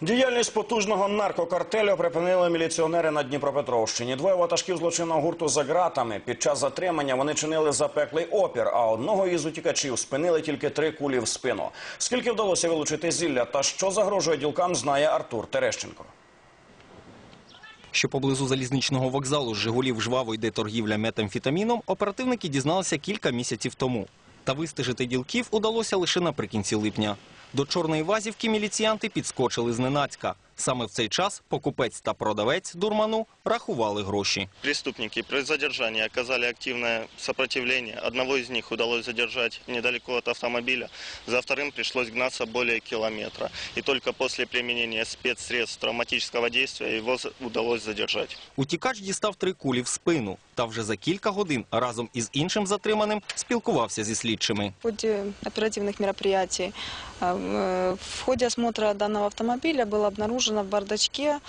Діяльність потужного наркокартелю припинили міліціонери на Дніпропетровщині. Двоє ватажків злочинного гурту за ґратами. Під час затримання вони чинили запеклий опір, а одного із утікачів спинили тільки три кулі в спину. Скільки вдалося вилучити зілля та що загрожує ділкам, знає Артур Терещенко. Що поблизу залізничного вокзалу з Жигулів жваво йде торгівля метамфетаміном, оперативники дізналися кілька місяців тому. Та вистежити ділків удалося лише наприкінці липня. До Чорної Вазівки міліціянти підскочили зненацька. Саме в цей час покупець та продавець дурману рахували гроші. Преступники при задержании оказали активное сопротивление. Одного из них удалось задержать недалеко от автомобиля. За вторым пришлось гнаться более километра. И только после применения спецсредств травматического действия его за- удалось задержать. Утікач дістав три кулі в спину та вже за кілька годин разом із іншим затриманим спілкувався зі слідчими. В ходе оперативных мероприятий э, э, в ходе осмотра данного автомобиля был обнаружено в бардачке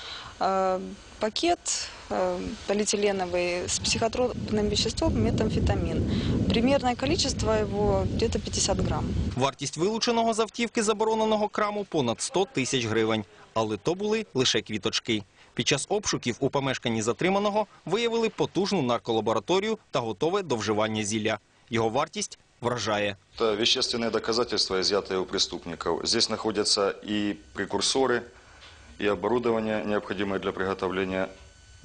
э, пакет э, полиэтиленовый с психотропным веществом метамфетамин. Примерное количество его где-то 50 грамм. Вартість вилученого з автівки забороненого краму понад 100 тисяч гривень. Але то були лише квіточки. Під час обшуків у помешканні затриманого виявили потужну нарколабораторію та готове до вживання зілля. Його вартість вражає. Это вещественные доказательства, изъятые у преступников. Здесь находятся и прекурсоры, и оборудование, необходимое для приготовления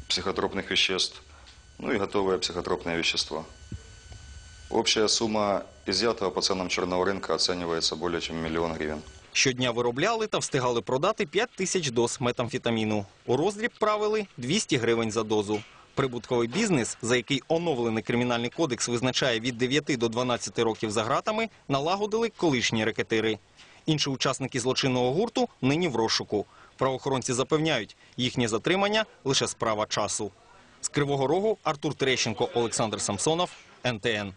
психотропных веществ, ну и готовое психотропное вещество. Общая сумма изъятого по ценам черного рынка оценивается более чем в миллион гривен. Щодня виробляли та встигали продати 5 тисяч доз метамфетаміну. У роздріб правили 200 гривень за дозу. Прибутковий бізнес, за який оновлений кримінальний кодекс визначає від 9 до 12 років за ґратами, налагодили колишні рекетири. Інші учасники злочинного гурту нині в розшуку. Правоохоронці запевняють, їхнє затримання – лише справа часу. З Кривого Рогу Артур Терещенко, Олександр Самсонов, НТН.